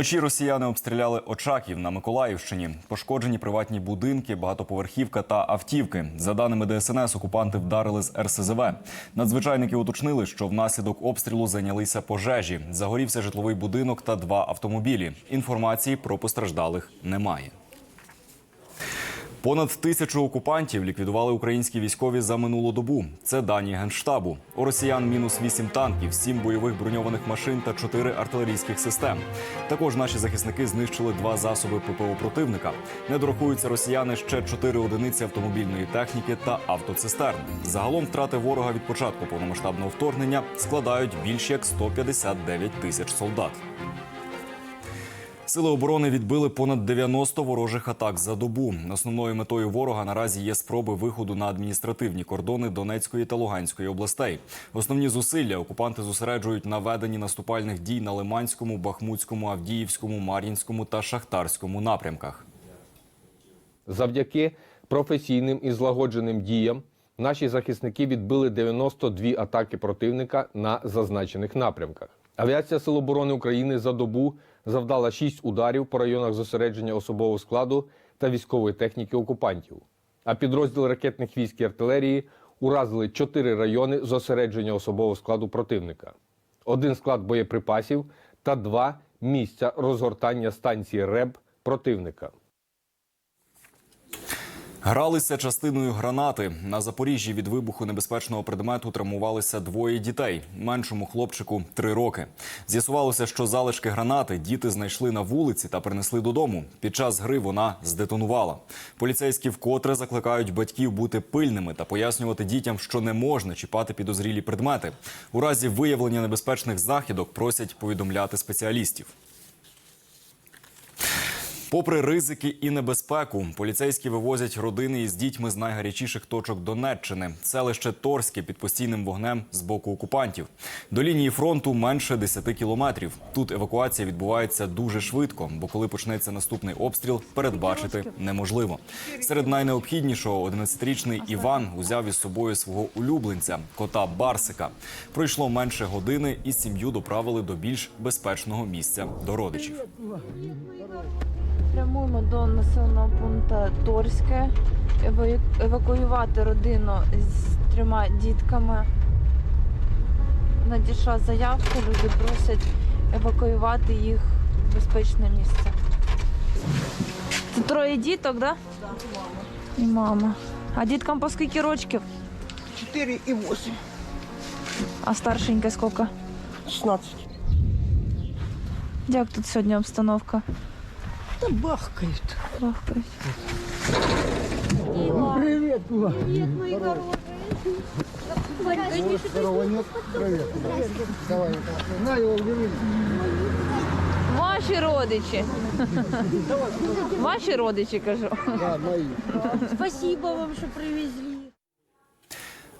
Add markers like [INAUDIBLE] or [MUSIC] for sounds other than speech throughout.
Вночі росіяни обстріляли Очаків на Миколаївщині. Пошкоджені приватні будинки, багатоповерхівка та автівки. За даними ДСНС, окупанти вдарили з РСЗВ. Надзвичайники уточнили, що внаслідок обстрілу зайнялися пожежі. Загорівся житловий будинок та два автомобілі. Інформації про постраждалих немає. Понад тисячу окупантів ліквідували українські військові за минулу добу. Це дані генштабу. У росіян мінус 8 танків, 7 бойових броньованих машин та 4 артилерійських систем. Також наші захисники знищили два засоби ППО противника. Не дорахуються росіяни ще 4 одиниці автомобільної техніки та автоцистерн. Загалом втрати ворога від початку повномасштабного вторгнення складають більш як 159 тисяч солдат. Сили оборони відбили понад 90 ворожих атак за добу. Основною метою ворога наразі є спроби виходу на адміністративні кордони Донецької та Луганської областей. Основні зусилля окупанти зосереджують на веденні наступальних дій на Лиманському, Бахмутському, Авдіївському, Мар'їнському та Шахтарському напрямках. Завдяки професійним і злагодженим діям наші захисники відбили 92 атаки противника на зазначених напрямках. Авіація Сил оборони України за добу завдала шість ударів по районах зосередження особового складу та військової техніки окупантів. А підрозділ ракетних військ і артилерії уразили чотири райони зосередження особового складу противника, один склад боєприпасів та два місця розгортання станції РЕБ противника. Гралися частиною гранати. На Запоріжжі від вибуху небезпечного предмету травмувалися двоє дітей. Меншому хлопчику три роки. З'ясувалося, що залишки гранати діти знайшли на вулиці та принесли додому. Під час гри вона здетонувала. Поліцейські вкотре закликають батьків бути пильними та пояснювати дітям, що не можна чіпати підозрілі предмети. У разі виявлення небезпечних знахідок просять повідомляти спеціалістів. Попри ризики і небезпеку, поліцейські вивозять родини із дітьми з найгарячіших точок Донеччини. Селище Торське під постійним вогнем з боку окупантів. До лінії фронту менше 10 кілометрів. Тут евакуація відбувається дуже швидко, бо коли почнеться наступний обстріл, передбачити неможливо. Серед найнеобхіднішого 11-річний Іван узяв із собою свого улюбленця, кота Барсика. Пройшло менше години, і сім'ю доправили до більш безпечного місця до родичів. Прямуємо до населеного пункту Торське. Евакуювати родину з трьома дітками. Надійшла заявка, люди просять евакуювати їх в безпечне місце. Це троє діток, так? Да? І мама. А діткам по скільки рочків? 4 и 8. А старшенька скільки? 16. Як тут сьогодні обстановка? Да бахкают. Бахкають. Привет, Ива. На его убери. Ваші родичі. Ваші родичі, кажу. Да, мои. Спасибо вам, що привезли.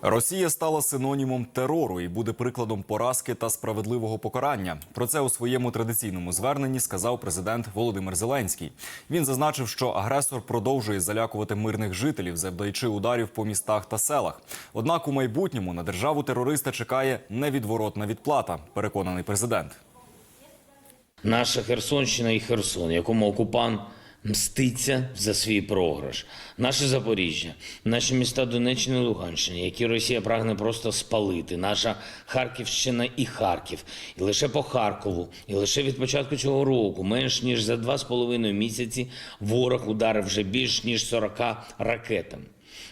Росія стала синонімом терору і буде прикладом поразки та справедливого покарання. Про це у своєму традиційному зверненні сказав президент Володимир Зеленський. Він зазначив, що агресор продовжує залякувати мирних жителів, завдаючи ударів по містах та селах. Однак у майбутньому на державу терориста чекає невідворотна відплата. Переконаний президент. Наша Херсонщина і Херсон, якому окупант мститься за свій програш. Наше Запоріжжя, наші міста Донеччини і Луганщини, які Росія прагне просто спалити. Наша Харківщина і Харків. І лише по Харкову, і лише від початку цього року, менш ніж за два з половиною місяці, ворог ударив вже більш ніж 40 ракетами.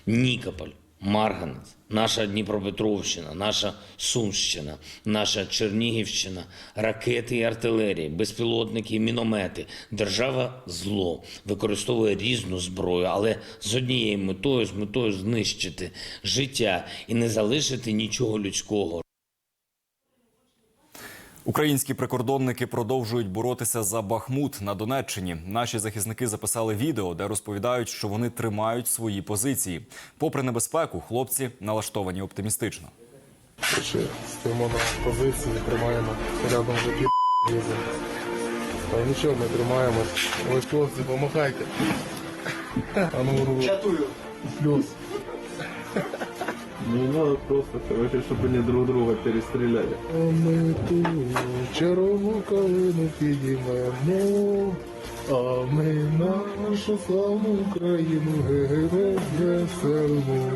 Нікополь, Марганець, наша Дніпропетровщина, наша Сумщина, наша Чернігівщина, ракети і артилерії, безпілотники і міномети. Держава зло використовує різну зброю, але з однією метою, з метою знищити життя і не залишити нічого людського. Українські прикордонники продовжують боротися за Бахмут на Донеччині. Наші захисники записали відео, де розповідають, що вони тримають свої позиції. Попри небезпеку, хлопці налаштовані оптимістично. Стоїмо на позиції, тримаємо рядом вже пів. Та нічого, ми тримаємо. Ось хлопці, помахайте. А ну, Чатую. Плюс. Не надо просто, короче, чтобы они друг друга перестреляли. Мы ту червону калину підіймемо, а ми нашу славну Україну ге-ге веселимо.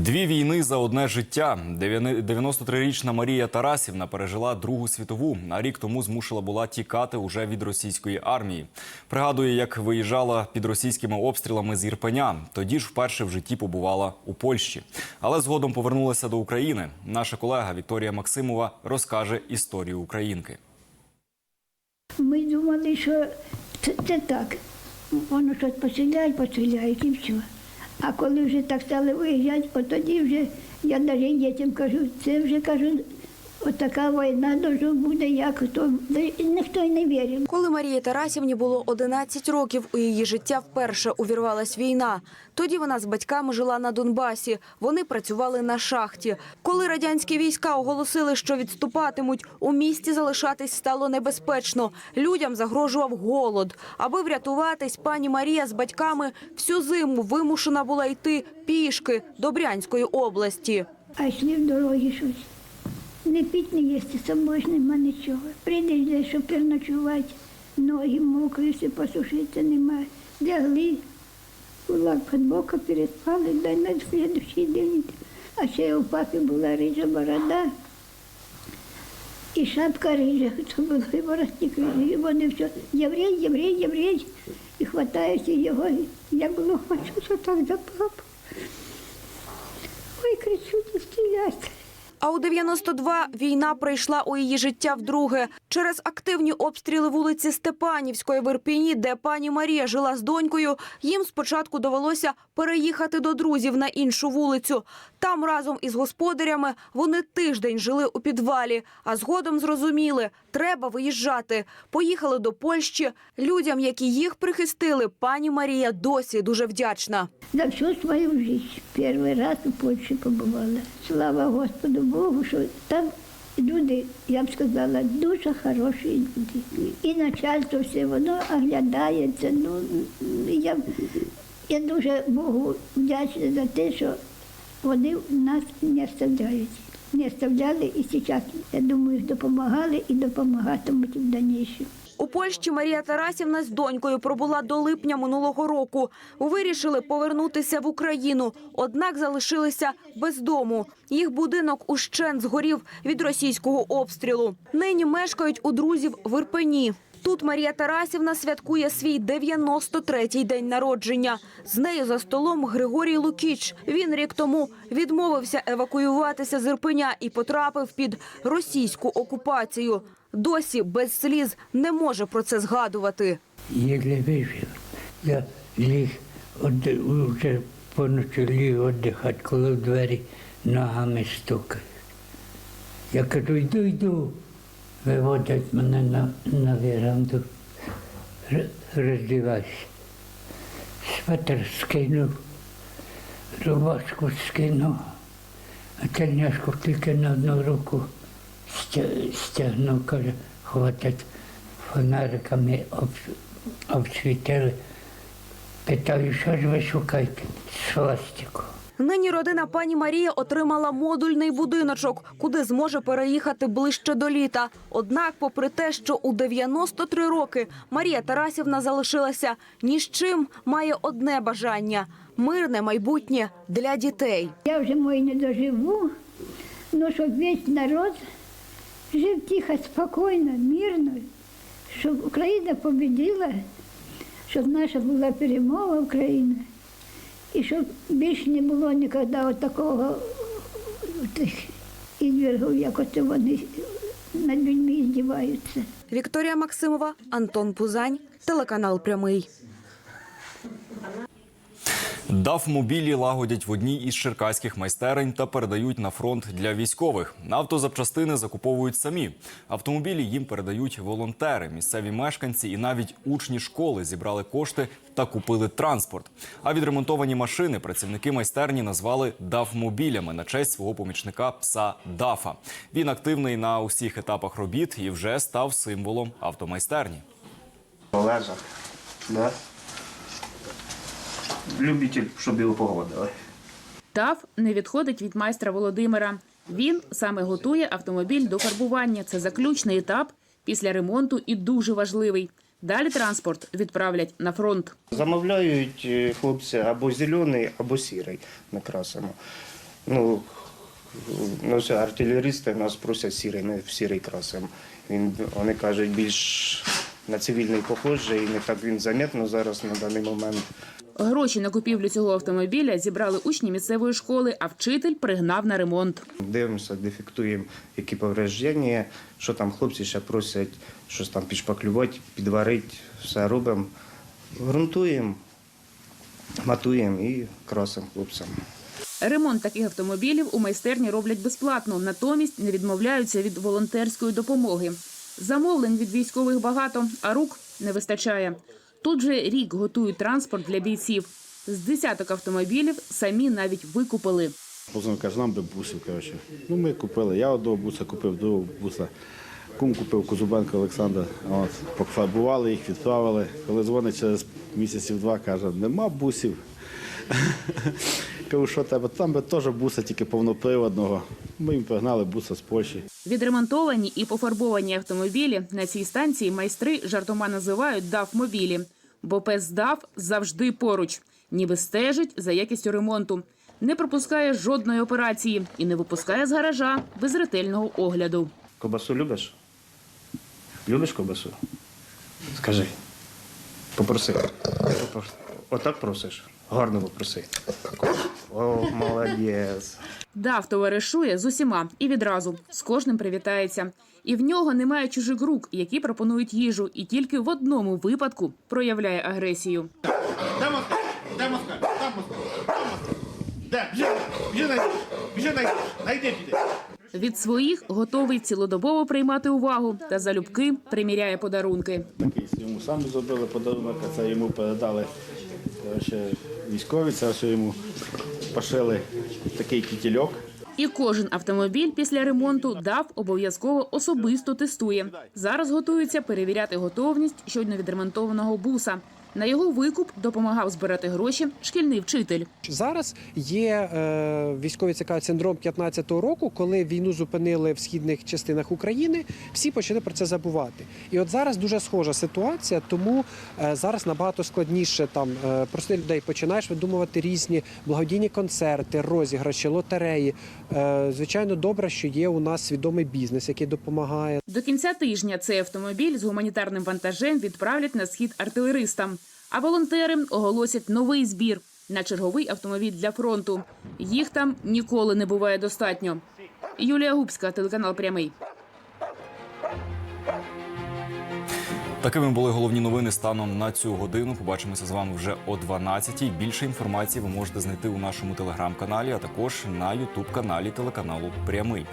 Дві війни за одне життя. 93-річна Марія Тарасівна пережила Другу світову, а рік тому змушена була тікати уже від російської армії. Пригадує, як виїжджала під російськими обстрілами з Ірпеня. Тоді ж вперше в житті побувала у Польщі, але згодом повернулася до України. Наша колега Вікторія Максимова розкаже історію українки. Ми думали, що це, це так. Воно щось постріляють, постріляють і все. А коли вже так стали виїжджати, от тоді вже я навіть дітям кажу, це вже кажу, отака війна дуже буде, як хто. Ніхто й не вірив. Коли Марії Тарасівні було 11 років, у її життя вперше увірвалась війна. Тоді вона з батьками жила на Донбасі. Вони працювали на шахті. Коли радянські війська оголосили, що відступатимуть, у місті залишатись стало небезпечно. Людям загрожував голод. Аби врятуватись, пані Марія з батьками всю зиму вимушена була йти пішки до Брянської області. А йшли в дорогі щось. Не піть, не їсти, собою ж нема нічого. Прийдеш десь, щоб переночувати, ноги мокрі, все посушитися немає. Лягли, кулак під бока переспали, дай на слідущий день. А ще у папі була рижа борода. І шапка рижа, був і воротник рижий. І вони все, єврей, єврей, єврей. І хватаються його. Я було хочу, що так за папу. Ой, кричу, не стріляйте. А у 92 війна прийшла у її життя вдруге. Через активні обстріли вулиці Степанівської в Ірпіні, де пані Марія жила з донькою, їм спочатку довелося переїхати до друзів на іншу вулицю. Там разом із господарями вони тиждень жили у підвалі, а згодом зрозуміли – треба виїжджати. Поїхали до Польщі. Людям, які їх прихистили, пані Марія досі дуже вдячна. За всю свою жизнь перший раз у Польщі побувала. Слава Господу Богу, що там люди, я б сказала, дуже хороші люди. І начальство все воно оглядається. Ну, я, я дуже Богу вдячна за те, що вони нас не оставляють. Не оставляли і зараз, я думаю, допомагали і допомагатимуть в дальнішому. У Польщі Марія Тарасівна з донькою пробула до липня минулого року. Вирішили повернутися в Україну, однак залишилися без дому. Їх будинок ущен згорів від російського обстрілу. Нині мешкають у друзів в Ірпені. Тут Марія Тарасівна святкує свій 93-й день народження. З нею за столом Григорій Лукіч. Він рік тому відмовився евакуюватися з Ірпеня і потрапив під російську окупацію. Досі без сліз не може про це згадувати. Еле вижив. Я ліг вже поночі ліг віддихати, коли в двері ногами стукають. Я кажу, йду, йду. Виводять мене на, на веранду. Р- Роздівайся. Светр скинув, рубашку скинув, а тельняшку тільки на одну руку стягнув, каже, хватить фонариками об, обсвітили. Питаю, що ж ви шукаєте? Свастику. Нині родина пані Марії отримала модульний будиночок, куди зможе переїхати ближче до літа. Однак, попри те, що у 93 роки Марія Тарасівна залишилася ні з чим, має одне бажання мирне майбутнє для дітей. Я вже мой не доживу, но щоб весь народ жив тихо, спокійно, мирно, щоб Україна победила, щоб наша була перемога України, і щоб більше не було ніколи такого тих ідвергів, як оце вони над людьми здіваються. Вікторія Максимова, Антон Пузань, телеканал Прямий. ДАФ-мобілі лагодять в одній із черкаських майстерень та передають на фронт для військових. Автозапчастини закуповують самі. Автомобілі їм передають волонтери, місцеві мешканці і навіть учні школи зібрали кошти та купили транспорт. А відремонтовані машини працівники майстерні назвали ДАФ-мобілями на честь свого помічника пса ДАФа. Він активний на усіх етапах робіт і вже став символом автомайстерні. Олежа, да? Любитель, щоб його погодили. ТАВ не відходить від майстра Володимира. Він саме готує автомобіль до фарбування. Це заключний етап після ремонту і дуже важливий. Далі транспорт відправлять на фронт. Замовляють е, хлопці або зелений, або сірий ми красимо. Ну, ну все, артилерісти нас просять сірий, ми в сірий красимо. Він, вони кажуть, більш на цивільний похожий, і не так він замітно зараз на даний момент. Гроші на купівлю цього автомобіля зібрали учні місцевої школи, а вчитель пригнав на ремонт. Дивимося, дефектуємо, які повреждення, що там хлопці ще просять, щось там підшпаклювати, підварити, все робимо. Грунтуємо, матуємо і красимо хлопцям. Ремонт таких автомобілів у майстерні роблять безплатно, натомість не відмовляються від волонтерської допомоги. Замовлень від військових багато, а рук не вистачає. Тут же рік готують транспорт для бійців. З десяток автомобілів самі навіть викупили. Каже, нам би бусів, коротше. Ну, ми купили. Я одного буса купив, другого буса. Кум купив Козубенко Олександр. От, пофарбували їх, відправили. Коли дзвонить через місяців два, каже, нема бусів. [LAUGHS] Кажу, що тебе? Там би теж буса, тільки повноприводного. Ми їм пригнали буса з Польщі. Відремонтовані і пофарбовані автомобілі на цій станції майстри жартома називають ДАВ-мобілі, бо пес ДАВ завжди поруч, ніби стежить за якістю ремонту, не пропускає жодної операції і не випускає з гаража без ретельного огляду. Кобасу любиш? Любиш кобасу? Скажи. Попроси. Отак просиш? Гарно попроси. О, молодець. ДАВ товаришує з усіма і відразу з кожним привітається. І в нього немає чужих рук, які пропонують їжу, і тільки в одному випадку проявляє агресію. Де Москва? Де Москва? Там Москва? Де? Біжи, біжи, найди. Біжи, найди. Найди, піди. Від своїх готовий цілодобово приймати увагу та залюбки приміряє подарунки. Такий йому самі зробили подарунок, а це йому передали коротше, військові, це все йому пошили такий кітільок. І кожен автомобіль після ремонту ДАВ обов'язково особисто тестує. Зараз готуються перевіряти готовність щойно відремонтованого буса. На його викуп допомагав збирати гроші шкільний вчитель. Зараз є е, військові цікаві синдром 15-го року, коли війну зупинили в східних частинах України. Всі почали про це забувати. І от зараз дуже схожа ситуація, тому е, зараз набагато складніше там е, прости людей починаєш видумувати різні благодійні концерти, розіграші, лотереї. Звичайно, добре, що є у нас свідомий бізнес, який допомагає. До кінця тижня цей автомобіль з гуманітарним вантажем відправлять на схід артилеристам. А волонтери оголосять новий збір на черговий автомобіль для фронту. Їх там ніколи не буває достатньо. Юлія Губська, телеканал Прямий. Такими були головні новини станом на цю годину. Побачимося з вами вже о 12-й. Більше інформації ви можете знайти у нашому телеграм-каналі, а також на ютуб каналі телеканалу Прямий.